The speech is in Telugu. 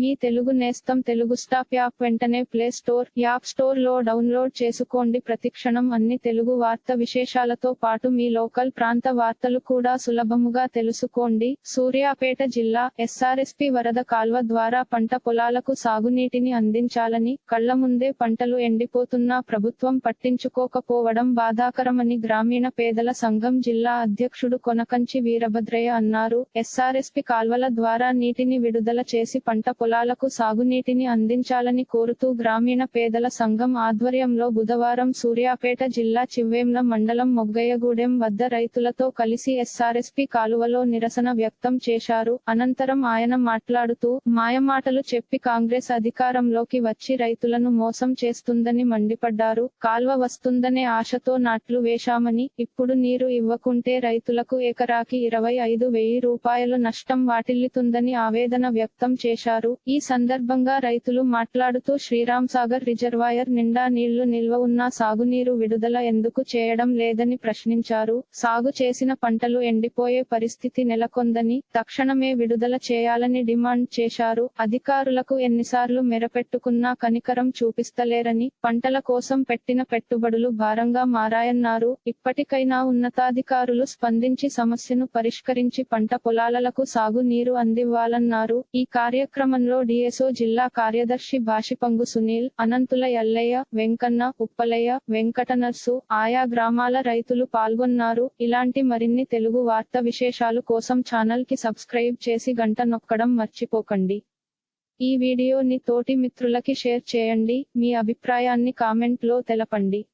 మీ తెలుగు నేస్తం తెలుగు స్టాప్ యాప్ వెంటనే ప్లే స్టోర్ యాప్ స్టోర్లో డౌన్లోడ్ చేసుకోండి. ప్రతిక్షణం అన్ని తెలుగు వార్త విశేషాలతో పాటు మీ లోకల్ ప్రాంత వార్తలు కూడా సులభముగా తెలుసుకోండి. సూర్యాపేట జిల్లా ఎస్ఆర్ఎస్పి వరద కాల్వ ద్వారా పంట పొలాలకు సాగునీటిని అందించాలని కళ్ళ ముందే పంటలు ఎండిపోతున్నా ప్రభుత్వం పట్టించుకోకపోవడం బాధాకరమని గ్రామీణ పేదల సంఘం జిల్లా అధ్యక్షుడు కొనకంచి వీరభద్రయ్య అన్నారు. ఎస్ఆర్ఎస్పి కాల్వల ద్వారా నీటిని విడుదల చేసి పంట పొలాలకు సాగునీటిని అందించాలని కోరుతూ గ్రామీణ పేదల సంఘం ఆధ్వర్యంలో బుధవారం సూర్యాపేట జిల్లా చివ్వేంల మండలం మొగ్గయ్యగూడెం వద్ద రైతులతో కలిసి ఎస్ఆర్ఎస్పి కాలువలో నిరసన వ్యక్తం చేశారు. అనంతరం ఆయన మాట్లాడుతూ మాయమాటలు చెప్పి కాంగ్రెస్ అధికారంలోకి వచ్చి రైతులను మోసం చేస్తుందని మండిపడ్డారు. కాల్వ వస్తుందనే ఆశతో నాట్లు వేశామని ఇప్పుడు నీరు ఇవ్వకుంటే రైతులకు ఎకరాకి ఇరవై ఐదు వెయ్యి రూపాయలు నష్టం వాటిల్లుతుందని ఆవేదన వ్యక్తం చేశారు. ఈ సందర్భంగా రైతులు మాట్లాడుతూ శ్రీరామ్ సాగర్ రిజర్వాయర్ నిండా నీళ్ళు నిల్వ ఉన్నా సాగునీరు విడుదల ఎందుకు చేయడం లేదని ప్రశ్నించారు. సాగు చేసిన పంటలు ఎండిపోయే పరిస్థితి నెలకొందని తక్షణమే విడుదల చేయాలని డిమాండ్ చేశారు. అధికారులకు ఎన్నిసార్లు మెరపెట్టుకున్నా కనికరం చూపిస్తలేరని పంటల కోసం పెట్టిన పెట్టుబడులు భారంగా మారాయన్నారు. ఇప్పటికైనా ఉన్నతాధికారులు స్పందించి సమస్యను పరిష్కరించి పంట పొలాలకు సాగు నీరు అందివ్వాలన్నారు. ఈ కార్యక్రమంలో డిఎస్ఓ జిల్లా కార్యదర్శి భాషిపంగు సునీల్ అనంతుల ఎల్లయ్య వెంకన్న ఉప్పలయ్య వెంకటనర్సు ఆయా గ్రామాల రైతులు పాల్గొన్నారు. ఇలాంటి మరిన్ని తెలుగు వార్త విశేషాలు కోసం ఛానల్కి సబ్స్క్రైబ్ చేసి గంట నొక్కడం మర్చిపోకండి. ఈ వీడియోని తోటి మిత్రులకి షేర్ చేయండి. మీ అభిప్రాయాన్ని కామెంట్లో తెలపండి.